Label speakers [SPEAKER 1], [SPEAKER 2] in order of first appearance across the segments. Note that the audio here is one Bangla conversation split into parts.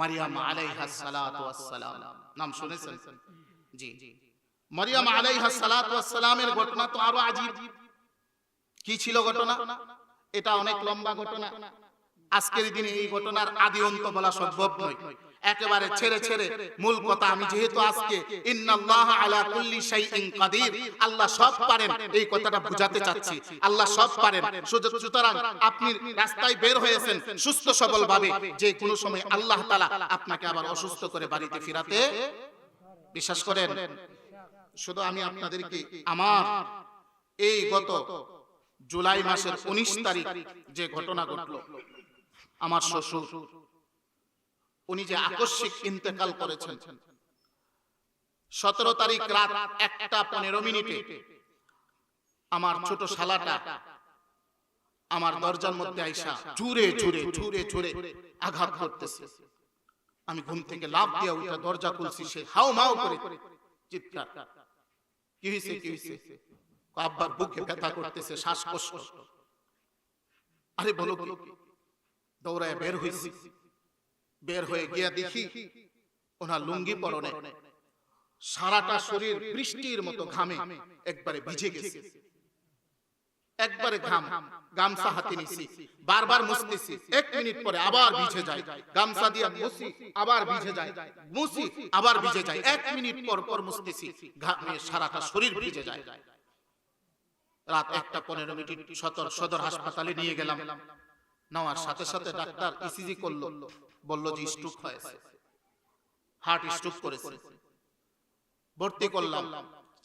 [SPEAKER 1] মারিয়াম আলাইহা সালাতু ওয়াসসালাম। নাম শুনেছেন? জি মারিয়াম আলাইহা সালাতু ওয়াসসালামের ঘটনা তো আরও আজীব। কি ছিল ঘটনা? এটা অনেক লম্বা ঘটনা। আজকের দিনে এই ঘটনার আদি অন্ত বলা সম্ভব নয়। একেবারে ছেড়ে ছেড়ে মূল কথা আমি যেহেতু আজকে ইন্নাল্লাহ আলা কুল্লি শাইইন কাদির। আল্লাহ সব পারেন এই কথাটা বুঝাতে চাচ্ছি। আল্লাহ সব পারেন। সুতরাং- আপনি রাস্তায় বের হয়েছেন সুস্থ সবল ভাবে যে কোনো সময় আল্লাহ তাআলা আপনাকে আবার অসুস্থ করে বাড়িতে ফিরাতে বিশ্বাস করেন শুধু আমি আপনাদেরকে আমার এই গত জুলাই মাসের উনিশ তারিখ যে ঘটনা ঘটলো আমার শ্বশুর উনি যে আকস্মিক ইন্তেকাল করেছেন। সতেরো তারিখ রাত একটা পনেরো মিনিটে আমার ছোট শালাটা আমার দরজার মধ্যে আইসা জুরে জুরে জুরে জুরে আঘাত করতেছে। আমি ঘুম থেকে লাভ দিয়ে উঠে দরজা খুলছি সে হাও মাও করে চিৎকার। কি হয়েছে কি হয়েছে আব্বার বুকে ব্যথা করতেছে শ্বাসকষ্ট। আরে বলো কি? দৌড়ায় বের হয়েছি বের হয়ে গিয়া দেখি ওনার লুঙ্গি পরনে সারাটা শরীর বৃষ্টির মতো ঘামে একবারে ভিজে গেছে। একবারে ঘাম গামছা হাতে নিছি। বারবার মুছতেছি। এক মিনিট পরে আবার ভিজে যায়। গামছা দিয়া মুছি আবার ভিজে যায়। মুছি আবার ভিজে যায়। এক মিনিট পর পর মুছতেছি। ঘামে সারাটা শরীর ভিজে যায়। রাত একটা পনেরো মিনিট সদর সদর হাসপাতালে নিয়ে গেলাম। নেওয়ার সাথে সাথে ডাক্তার ইসিজি করল বলল যে স্ট্রোক হয়েছে। হার্ট স্ট্রোক করেছে। ভর্তি করলাম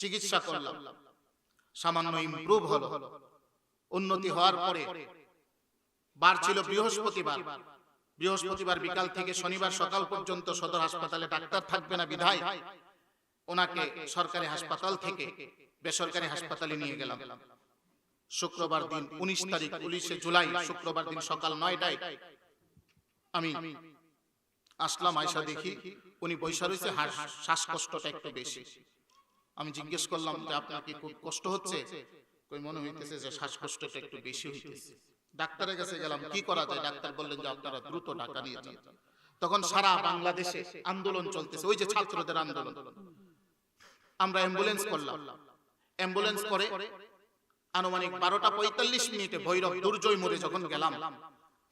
[SPEAKER 1] চিকিৎসা করলাম। সামান্য ইমপ্রুভ হলো। উন্নতি হওয়ার পরে বার ছিল বৃহস্পতিবার। বৃহস্পতিবার। বিকাল থেকে শনিবার সকাল পর্যন্ত সদর হাসপাতালে ডাক্তার থাকবে না বিধায়। ওনাকে সরকারি হাসপাতাল থেকে বেসরকারি হাসপাতালে নিয়ে গেলাম। শুক্রবার দিন উনিশ তারিখ উনিশে জুলাই শুক্রবার দিন সকাল নয়টায়। আমি আসলাম আয়সা দেখি উনি বৈশা রয়েছে শ্বাসকষ্টটা একটু বেশি। আমি জিজ্ঞেস করলাম যে আপনার কি খুব কষ্ট হচ্ছে? কই মনে হইতেছে যে শ্বাসকষ্টটা একটু বেশি হইতেছে। ডাক্তারের কাছে গেলাম কি করা যায়? ডাক্তার বললেন যে আপনারা দ্রুত ঢাকা নিয়ে যান। তখন সারা বাংলাদেশে আন্দোলন চলতেছে। ওই যে ছাত্রদের আন্দোলন। আমরা অ্যাম্বুলেন্স করলাম। অ্যাম্বুলেন্স করে আনুমানিক বারোটা পঁয়তাল্লিশ মিনিটে ভৈরব দুর্জয় মোড়ে যখন গেলাম,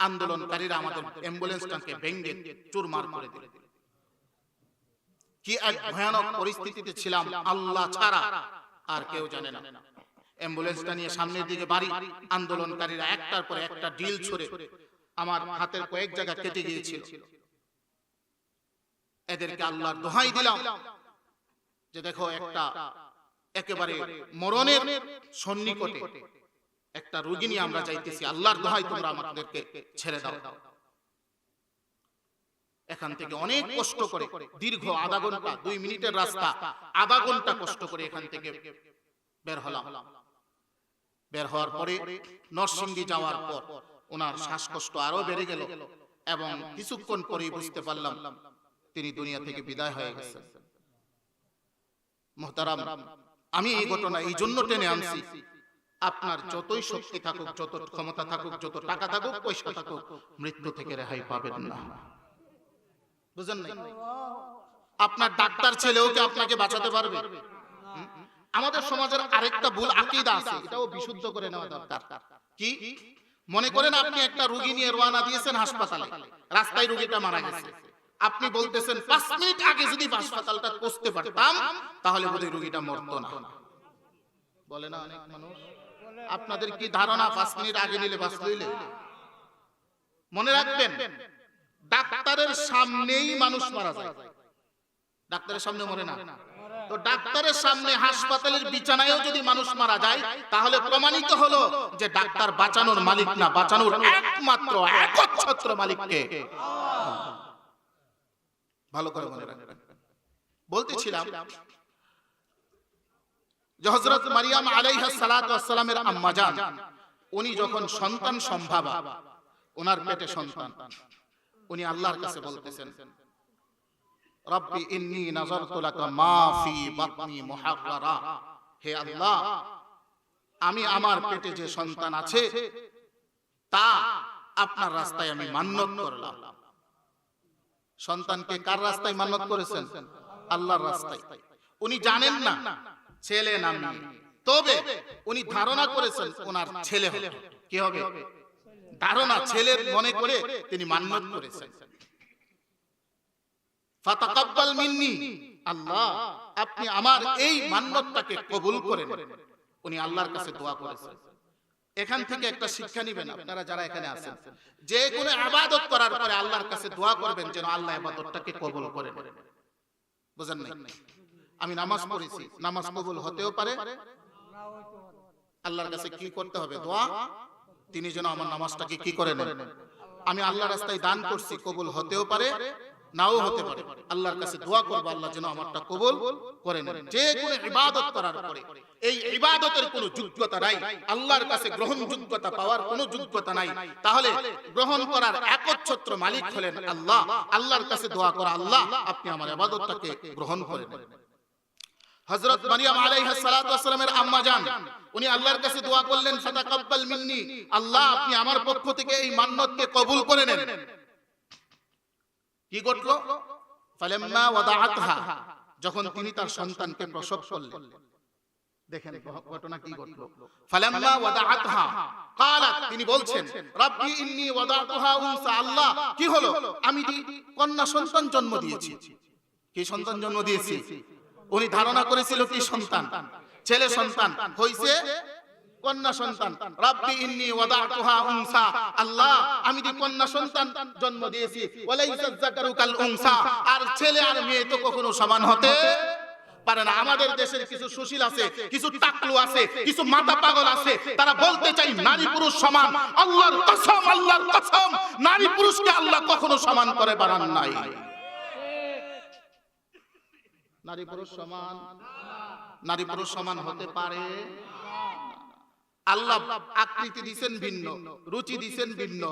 [SPEAKER 1] আন্দোলনকারীরা আমাদের অ্যাম্বুলেন্সটাকে ভেঙ্গে চুরমার করে দিল। কি এক ভয়ানক পরিস্থিতিতে ছিলাম আল্লাহ ছাড়া, আর কেউ জানে না। অ্যাম্বুলেন্সটা নিয়ে সামনের দিকে বাড়ি, আন্দোলনকারীরা একটার পর একটা ডিল ছুড়ে আমার হাতের কয়েক জায়গা কেটে গিয়েছিল। এদেরকে আল্লাহর দোহাই দিলাম যে দেখো একটা একেবারে মরণের সন্নিকটে একটা রোগী নিয়ে আমরা যাইতেছি। আল্লাহর দোহাই তোমরা আমাদেরকে ছেড়ে দাও। এখান থেকে অনেক কষ্ট করে দীর্ঘ আধা ঘণ্টা দুই মিনিটের রাস্তা আধা ঘণ্টা কষ্ট করে এখান থেকে বের হলাম। বের হওয়ার পরে নরসিংদী যাওয়ার পর ওনার শ্বাসকষ্ট আরও বেড়ে গেল এবং কিছুক্ষণ পরে বুঝতে পারলাম তিনি দুনিয়া থেকে বিদায় হয়ে গেছেন। মোহতারাম। আমি এই ঘটনা এই জন্য টেনে আনছি। আপনার যতই শক্তি থাকুক যত ক্ষমতা থাকুক যত টাকা থাকুক পয়সা থাকুক মৃত্যু থেকে রেহাই পাবেন না। বুঝেন নাই? আপনার ডাক্তার ছেলেও কি আপনাকে বাঁচাতে পারবে? আমাদের সমাজের আরেকটা ভুল আকীদা আছে এটাও বিশুদ্ধ করে নেওয়া দরকার। কি? মনে করেন আপনি একটা রোগী নিয়ে রওনা দিয়েছেন হাসপাতালে। রাস্তায় রোগীটা মারা গেছে। আপনি বলতেছেন পাঁচ মিনিট আগে যদি হাসপাতালটা পৌঁছতে পারতাম তাহলে বোধহয় রোগীটা মরতো না। বলে না অনেক মানুষ আপনাদের কি ধারণা পাঁচ মিনিট আগে নিলে লইলে মনে রাখবেন ডাক্তারের সামনেই মানুষ মারা যায়। ডাক্তারের সামনে মরে না। তো ডাক্তারের সামনে হাসপাতালের বিছানায়ও যদি মানুষ মারা যায় তাহলে প্রমাণিত হলো যে ডাক্তার বাঁচানোর মালিক না বাঁচানোর একমাত্র একচ্ছত্র মালিককে। ভালো করে মনে রাখবেন। বলতেছিলাম যে হযরত মারিয়াম আলাইহা সালাতু ওয়াসসালামের আম্মা জান উনি যখন সন্তান সম্ভাবা ওনার পেটে সন্তান। উনি আল্লাহর কাছে বলতেছেন রব্বি ইন্নী নাযারতু লাকা মা ফি বাতনি মুহাররারা হে আল্লাহ আমি আমার পেটে যে সন্তান আছে তা আপনার রাস্তায় আমি মান্যত করলাম। সন্তানকে কার রাস্তায় মান্নত করেছেন? আল্লাহর রাস্তায়। উনি জানেন না ছেলে নাম তবে উনি ধারণা করেছেন ওনার ছেলে কি হবে? ধারণা ছেলের মনে করে তিনি মান্নত করেছেন। ফাতাকাব্বাল মিন্নি। আল্লাহ আপনি আমার এই মান্যতটাকে কবুল করে নেন উনি আল্লাহর কাছে দোয়া করেছেন। এখান থেকে একটা শিক্ষা নেবেন আপনারা যারা এখানে আছেন। যে কোনো ইবাদত করার পরে আল্লাহর কাছে দোয়া করবেন যেন আল্লাহ ইবাদতটাকে কবল করে বুঝেন নাই? আমি নামাজ পড়েছি। নামাজ কবুল হতেও পারে। আল্লাহর কাছে কি করতে হবে? দোয়া? তিনি যেন আমার নামাজটাকে কি করে নেন? আমি আল্লাহ রাস্তায় দান করছি কবুল হতেও পারে। নাও হতে পারে। আল্লাহর কাছে দোয়া করব আল্লাহ যেন আমারটা কবুল করে নেন। যে কোনো ইবাদত করার পরে এই ইবাদতের কোনো যোগ্যতা নাই। আল্লাহর কাছে গ্রহণযোগ্যতা পাওয়ার কোনো যোগ্যতা নাই। তাহলে গ্রহণ করার একচ্ছত্র মালিক হলেন আল্লাহ। আল্লাহর কাছে দোয়া করা আল্লাহ। আপনি আমার ইবাদতটাকে গ্রহণ করে নেন। হযরত মারিয়াম আলাইহিস সালাতু ওয়াসসালামের আম্মা জান উনি আল্লাহর কাছে দোয়া করলেন ফাতাকাব্বাল মিন্নি আল্লাহ আপনি আমার পক্ষ থেকে এই মান্নতকে কবুল করে নেন কি ঘটলো ফালাম্মা ওয়াদাআতহা যখন তিনি তার সন্তানকে প্রসব করলেন দেখেন ঘটনা কি ঘটলো ফালাম্মা ওয়াদাআতহা قالت তিনি বলছেন রাব্বি ইন্নী ওয়াদাতুহা উনসা আল্লাহ কি হলো আমি দি কন্যা সন্তান জন্ম দিয়েছি কি সন্তান জন্ম দিয়েছি উনি ধারণা করেছিল কি সন্তান ছেলে সন্তান হইছে কন্যা সন্তান। রাব্বি ইন্নী ওয়াদাতুহা উনসা। আল্লাহ, আমি দি কন্যা সন্তান জন্ম দিয়েছি, ওয়ালাইসা যাকারু কাল উনসা। আর ছেলে আর মেয়ে তো কখনো সমান হতে পারে না। আমাদের দেশের কিছু সুশীল আছে, কিছু টাকলু আছে, কিছু মাথা পাগল আছে, তারা বলতে চাই নারী পুরুষ সমান। আল্লাহর কসম আল্লাহর কসম, নারী পুরুষকে আল্লাহ কখনো সমান করে বানান নাই। নারী পুরুষ সমান? নারী পুরুষ সমান হতে পারে? আল্লাহ আকৃতি দিছেন ভিন্ন, রুচি দিছেন ভিন্ন,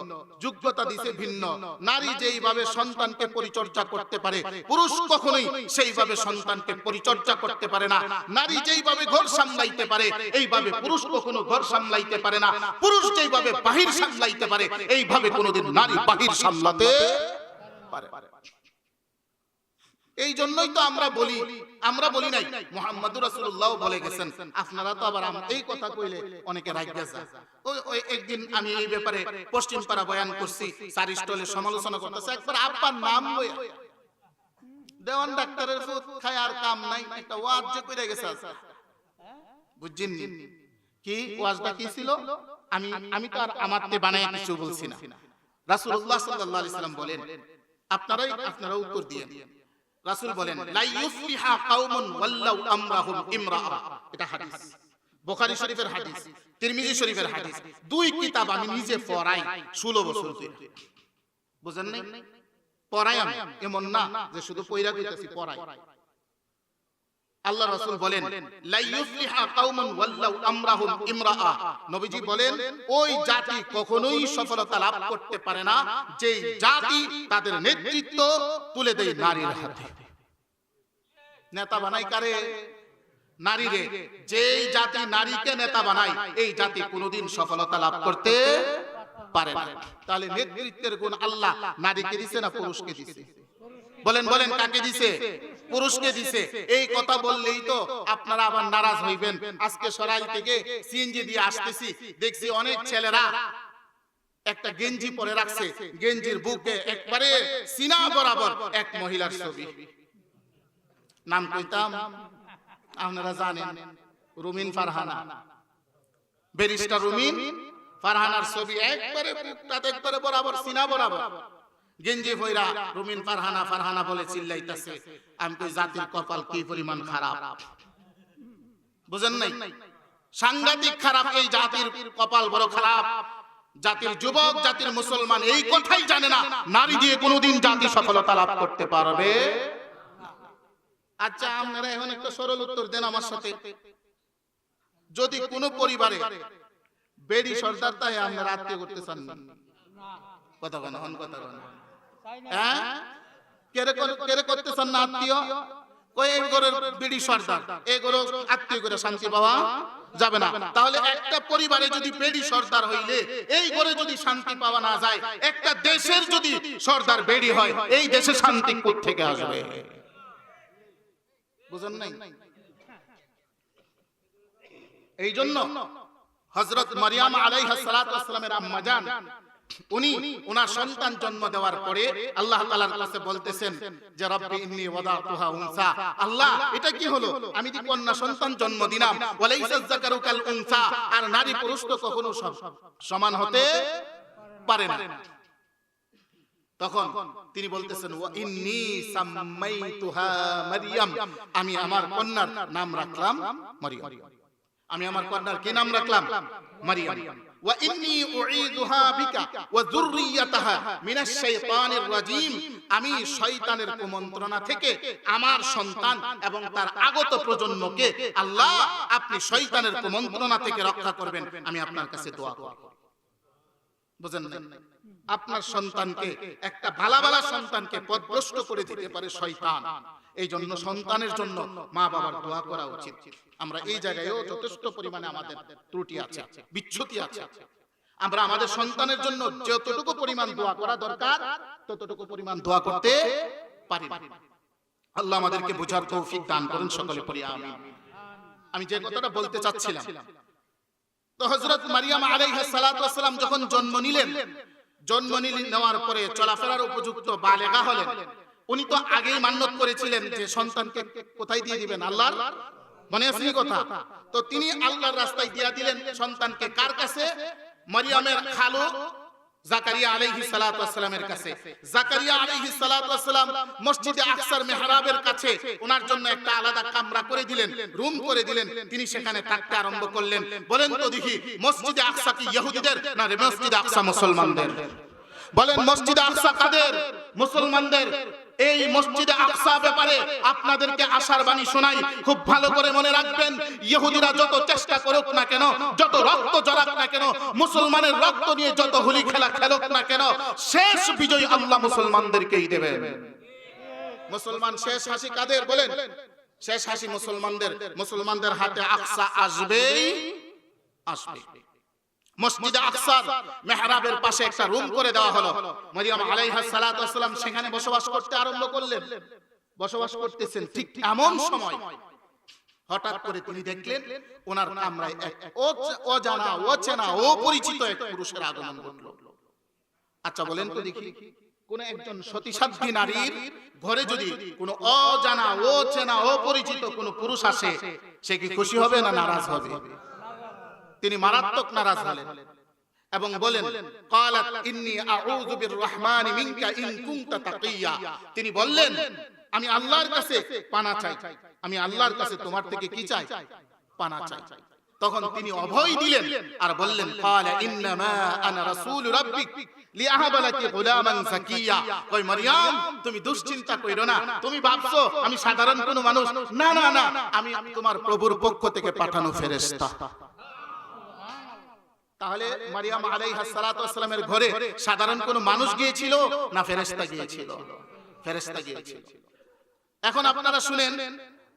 [SPEAKER 1] যোগ্যতা দিছে ভিন্ন। নারী যেইভাবে সন্তানকে পরিচর্যা করতে পারে, পুরুষ কখনোই সেইভাবে সন্তানকে পরিচর্যা করতে পারে না। নারী যেইভাবে ঘর সামলাইতে পারে, এইভাবে পুরুষ কখনো ঘর সামলাইতে পারে না। পুরুষ যেইভাবে বাহির সামলাইতে পারে, এইভাবে কোনোদিন নারী বাহির সামলাতে পারে এই জন্যই তো আমরা বলি আমরা বলি নাই, মোহাম্মদুর রাসূলুল্লাহ বলে গেছেন। আপনারা তো আবার এই কথা কইলে অনেকে রাগ গেছে ওই ওই একদিন আমি এই ব্যাপারে পশ্চিম পাড়া বয়ান করছি স্টলে সমালোচনা করতেছে, একবার আব্বার নাম দেওয়ান ডাক্তারের ফুট খায় আর কাম নাই, একটা ওয়াজ যে কইরা গেছে। বুঝছেন কি ওয়াজটা কি ছিল? আমি আমি তো আর আমারতে বানায় কিছু বলছি না। সাল্লাম বলেন, আপনারাই আপনারা উত্তর দিয়েন রাসূল বলেন লা ইউফলিহা কাওমুন ওয়াল্লাউ আমরাহুম ইমরাআ। এটা হাদিস। বুখারী শরীফের হাদিস তিরমিজি শরীফের হাদিস। দুই কিতাব আমি নিজে পড়াই 16 বছর ধরে। বুঝেন নাই পড়াই আমি। এমন না যে শুধু পয়রা কইতাছি পড়াই। আল্লাহ রাসূল বলেন লা ইউফলিহা ওয়াল্লাউ আমরাহুম ইমরাআ। নবীজি বলেন ওই জাতি কখনোই সফলতা লাভ করতে পারে না। যে জাতি তাদের নেতৃত্ব তুলে দেয় নারীর হাতে। নেতা বানাই কারে? নারীরে। যেই জাতি নারীকে নেতা বানায় এই জাতি কোনোদিন সফলতা লাভ করতে পারে না। তাহলে নেতৃত্বের গুণ আল্লাহ নারীকে দিছে না পুরুষকে দিছে? বলেন বলেন কাকে দিছে? পুরুষকে দিছে। এই কথা বললেই তো আপনারা আবার নারাজ হইবেন। আজকে সরাইল থেকে সিএনজি দিয়ে আসতেছি। দেখছি অনেক ছেলেরা একটা গেঞ্জি পরে রাখছে। গেঞ্জির বুকে একবারে সিনা বরাবর এক মহিলার ছবি। নাম কইতাম আপনারা জানেন রুমিন ফারহানা। ব্যারিস্টার রুমিন ফারহানার ছবি একবারে বুকটাতে একবারে বরাবর সিনা বরাবর। গেঞ্জি ফইরা রুমিন ফারহানা ফারহানা বলে চিল্লাইতাছে। আমি কই, জাতির কপাল কি পরিমাণ খারাপ? বুঝেন নাই? সাংঘাতিক খারাপ, এই জাতির কপাল বড় খারাপ। জাতির যুবক, জাতির মুসলমান এই কথাই জানে না। নারী দিয়ে কোনোদিন জাতি সফলতা লাভ করতে পারবে আচ্ছা আপনারা এখন একটা সরল উত্তর দেন আমার সাথে। যদি কোনো পরিবারে বেড়ি সর্দার তাই আপনারা আত্মীয় করতে চান। না কথা হন কথা কেন হ্যাঁ? এই শান্তি থেকে আসবে? বুঝেন নাই? এই জন্য হজরত মারিয়াম আলাইহিস সালাতু আম্মা জান উনি ওনার সন্তান জন্ম দেওয়ার পরে আল্লাহ তাআলার কাছে বলতেছেন যে, রব্বি ইন্নী ওয়াদাতুহা উনসা। আল্লাহ, এটা কি হলো? আমি যে কন্যা সন্তান জন্ম দিলাম, ওয়ালাইসা যাকারু উনসা। আর নারী পুরুষ তো কখনো সমান হতে পারে না। তখন তিনি বলতেছেন, ওয়া ইন্নী সাম্মাইতুহা মারইয়াম আমি আমার কন্যার নাম রাখলাম মারিয়াম। আমি আমার কন্যার কি নাম রাখলাম? মারিয়াম। আমি শয়তানের কুমন্ত্রণা থেকে আমার সন্তান এবং তার আগত প্রজন্মকে আল্লাহ আপনি শয়তানের কুমন্ত্রণা থেকে রক্ষা করবেন। আমি আপনার কাছে দোয়া করব। বুঝেন না আপনার সন্তানকে, একটা ভালা ভালা সন্তানকে পথভ্রষ্ট করে দিতে পারে শয়তান। এই জন্য সন্তানের জন্য মা বাবার দোয়া করা উচিত। আমরা এই জায়গায়ও যথেষ্ট পরিমাণে আমাদের ত্রুটি আছে। বিচ্ছুতি আছে। আমরা আমাদের সন্তানের জন্য যতটুকু পরিমাণ দোয়া করা দরকার ততটুকু পরিমাণ দোয়া করতে পারি আল্লাহ আমাদেরকে বোঝার তৌফিক দান করেন সকলে পড়ি আমিন। আমি যে কথাটা বলতে চাচ্ছিলাম। তো হযরত মারিয়াম আলাইহিস সালাতু ওয়াসসালাম যখন জন্ম নিলেন জন্ম নিলেন নেওয়ার পরে চলাফেরার উপযুক্ত বালেগা হলেন। উনি তো আগেই মান্যত করেছিলেন যে সন্তানকে কোথায় দিয়ে দিবেন? আল্লাহর? মনে আছে কথা? তো তিনি আল্লাহর রাস্তায় দিয়া দিলেন সন্তানকে কার কাছে? মারিয়ামের খালু জন্য একটা আলাদা কামরা করে দিলেন, রুম করে দিলেন। তিনি সেখানে থাকতে আরম্ভ করলেন। বলেন তো দেখি, মসজিদে আকসা কি ইহুদিদের? না মসজিদে আকসা মুসলমানদের। বলেন মসজিদে আকসা কাদের? মুসলমানদের। এই মসজিদে আকসা ব্যাপারে আপনাদেরকে আশার বাণী শোনাই। খুব ভালো করে মনে রাখবেন, ইহুদিরা যত চেষ্টা করুক না কেন, যত রক্ত জড়াক না কেন, মুসলমানের রক্ত নিয়ে যত হোলি খেলা খেলুক না কেন, শেষ বিজয় আল্লাহ মুসলমানদেরকেই দেবেন। মুসলমান শেষ হাসি কাদের? বলেন। শেষ হাসি মুসলমানদের। মুসলমানদের হাতে আকসা আসবেই আসবে মসজিদে আকসার মেহরাবের পাশে একটা রুম করে দেওয়া হলো। মরিয়াম আলাইহা ওয়াসালাম সেখানে বসবাস করতে আরম্ভ করলেন। বসবাস করতেছেন ঠিক এমন সময় হঠাৎ করে তিনি দেখলেন ওনার কামরায় এক অজানা, অচেনা, অপরিচিত এক পুরুষের আগমন ঘটলো। আচ্ছা বলেন তো দেখি, কোন একজন সতীসাধ্যী নারীর ঘরে যদি কোনো অজানা, অচেনা, অপরিচিত কোনো পুরুষ আসে, সে কি খুশি হবে না নারাজ হবে? তিনি মারাত্মক নারাজ হলেন এবং বলেন, কালাত ইন্নি আউযু বির রহমানি মিনকা ইন কুনতা তাকিয়া। তিনি বললেন, আমি আল্লাহর কাছে পানা চাই। আমি আল্লাহর কাছে তোমার থেকে কি চাই? পানা চাই। তখন তিনি অভয় দিলেন আর বললেন ক্বালা ইন্নামা আনা রাসূল রাব্বিক লিআহাবালাকি গুলামান যাকিয়া। কই মারইয়াম তুমি দুশ্চিন্তা কইরো না। তুমি ভাবছ আমি সাধারণ কোনো মানুষ? না না না। আমি তোমার প্রভুর পক্ষ থেকে পাঠানো ফেরেশতা। তাহলে মারিয়াম আলাইহা সালাতু ওয়াসসালামের ঘরে সাধারণ কোনো মানুষ গিয়েছিল না ফেরেশতা গিয়েছিল? ফেরেশতা গিয়েছিল। এখন আপনারা শুনেন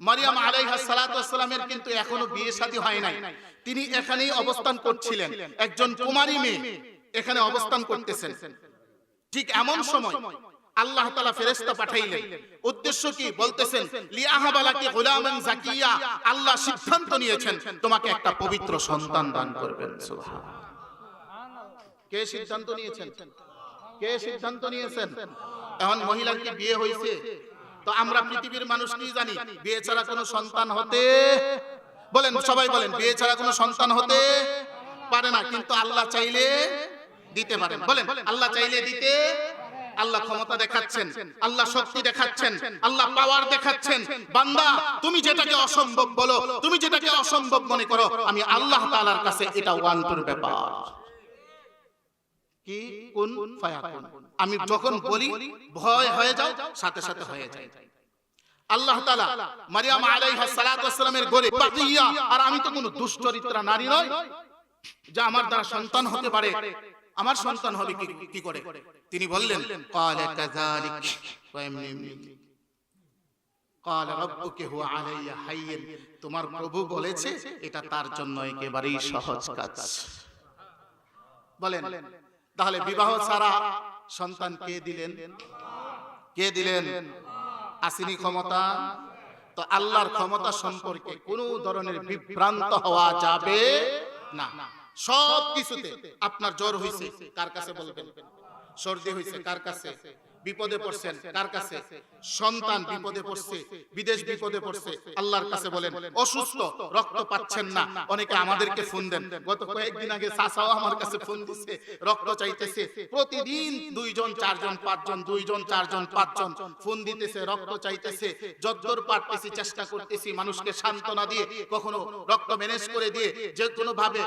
[SPEAKER 1] মারিয়াম আলাইহা সালাতু ওয়াসসালামের কিন্তু এখনও বিয়ে শাদী হয় নাই। তিনি এখানেই অবস্থান করছিলেন। একজন কুমারী মেয়ে এখানে অবস্থান করতেছেন। ঠিক এমন সময় আল্লাহ তাআলা ফেরেশতা পাঠাইলেন। উদ্দেশ্য কি? বলতেছেন লিয়াহাবালাকে জাকিয়া আল্লাহ সিদ্ধান্ত নিয়েছেন, তোমাকে একটা পবিত্র সন্তান দান করবেন। কে সিদ্ধান্ত নিয়েছেন? কে সিদ্ধান্ত নিয়েছেন? এখন মহিলার কি বিয়ে হয়েছে? তো আমরা পৃথিবীর মানুষ কি জানি? বিয়ে ছাড়া কোনো সন্তান হতে? বলেন, সবাই বলেন, বিয়ে ছাড়া কোনো সন্তান হতে পারে না, কিন্তু আল্লাহ চাইলে দিতে পারেন বলেন, আল্লাহ চাইলে দিতে আল্লাহ ক্ষমতা দেখাচ্ছেন আল্লাহ শক্তি দেখাচ্ছেন আল্লাহ পাওয়ার দেখাচ্ছেন। বান্দা তুমি যেটাকে অসম্ভব বলো তুমি যেটাকে অসম্ভব মনে করো আমি আল্লাহ তাআলার কাছে এটা ওয়ান ব্যাপার। কি কোন ফায়াকুন? আমি যখন বলি ভয় হয়ে যাও সাথে সাথে হয়ে যায়। আল্লাহ তাআলা মারিয়াম আলাইহা সালাতু ওয়াসসালামের ঘরে বাকিয়া আর আমি তো কোনো দুশ্চরিত্রা নারী নয় যা আমার দ্বারা সন্তান হতে পারে। আমার সন্তান হবে কি করে? তিনি বললেন তোমার প্রভু বলেছে এটা তার জন্য একেবারেই সহজ কাজ। বলেন তাহলে বিবাহ ছাড়া সন্তান কে দিলেন? কে দিলেন? আসিনি ক্ষমতা? তো আল্লাহর ক্ষমতা সম্পর্কে কোন ধরনের বিভ্রান্ত হওয়া যাবে না। সব কিছুতে আপনার জ্বর হয়েছে কার কাছে বলবেন? সর্দি হয়েছে কার কাছে? বিপদে পড়ছেন কার কাছে? সন্তান বিপদে পড়ছে বিদেশ বিপদে পড়ছে। আল্লাহর কাছে বলেন অসুস্থ রক্ত পাচ্ছেন না। অনেকে আমাদেরকে ফোন দেন গত কয়েকদিন আগে সাসাও আমার কাছে ফোন দিছে রক্ত চাইতেছে। প্রতিদিন দুইজন চারজন পাঁচজন দুইজন চারজন পাঁচজন ফোন দিতেছে রক্ত চাইতেছে। যদ্দূর পারতেছি চেষ্টা করতেছি মানুষকে সান্ত্বনা দিয়ে কখনো রক্ত ম্যানেজ করে দিয়ে যে কোনো ভাবে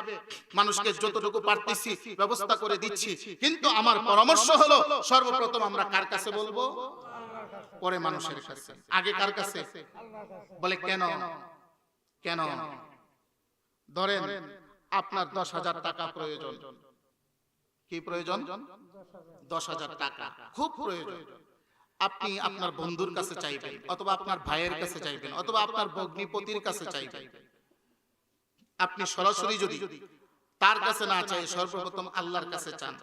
[SPEAKER 1] মানুষকে যতটুকু পারতেছি ব্যবস্থা করে দিচ্ছি কিন্তু আমার পরামর্শ হলো সর্বপ্রথম আমরা কার কাছে বলব? পরে মানুষের কাছে। আগে কার কাছে? বলে, কেন? কেন? ধরেন, আপনার দশ হাজার টাকা প্রয়োজন। কি প্রয়োজন? দশ হাজার টাকা। খুব প্রয়োজন। আপনি আপনার বন্ধুর কাছে চাইবেন, অথবা আপনার ভাইয়ের কাছে চাইবেন, অথবা আপনার ভগ্নিপতির কাছে চাইবেন। আপনি সরাসরি যদি তার কাছে না চাই, সর্বপ্রথম আল্লাহর কাছে চান।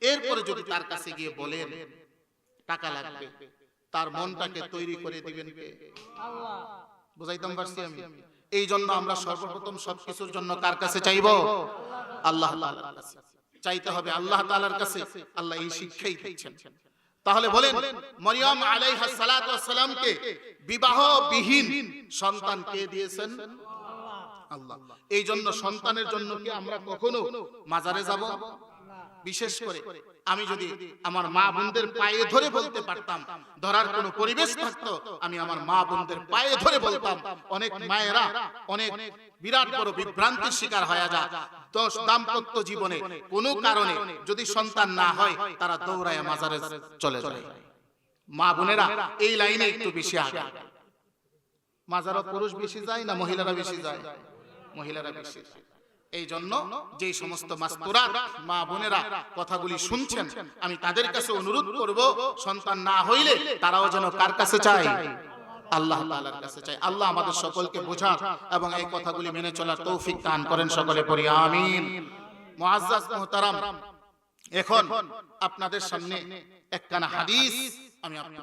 [SPEAKER 1] এরপরে যদি তার কাছে গিয়ে বলেন টাকা লাগবে। তার মনটাকে তৈরি করে দিবেন কে? বুঝাইতাম পারছি আমি? এই জন্য আমরা সর্বপ্রথম সবকিছুর জন্য কার কাছে চাইব? আল্লাহ তাআলার কাছে। চাইতে হবে আল্লাহ তাআলার কাছে। আল্লাহ এই শিক্ষাই দিচ্ছেন। তাহলে বলেন মরিয়ম আলাইহা সালাতু সালামকে বিবাহ বিহীন সন্তান কে দিয়েছেন? আল্লাহ। এই জন্য সন্তানের জন্য কি আমরা কখনো মাজারে যাব? বিশেষ করে আমি যদি আমার মা বোনদের পায়ে ধরে বলতে পারতাম ধরার কোনো পরিবেশ থাকতো আমি আমার মা বোনদের পায়ে ধরে বলতাম অনেক মায়েরা অনেক বিরাট বড় বিভ্রান্তির শিকার হয়ে যায় দশ দাম্পত্য জীবনে কোনো কারণে যদি সন্তান না হয় তারা দৌড়ায় মাজারে চলে যায়। মা বোনেরা এই লাইনে একটু বেশি আগে মাজারও পুরুষ বেশি যায় না মহিলারা বেশি যায়? মহিলারা বেশি যায়। এই জন্য যে সমস্ত মাস্তুরা, মা বোনেরা কথাগুলি শুনছেন, আমি তাদের কাছে অনুরোধ করব, সন্তান না হইলে তারাও যেন কার কাছে চায়? আল্লাহ তাআলার কাছে চাই আল্লাহ আমাদের সকলকে বোঝান এবং এই কথাগুলি মেনে চলার তৌফিক দান করেন সকলে পড়ি, আমিন। মুআজ্জাজ মুহতারাম, এখন আপনাদের সামনে একখানা হাদিস আমি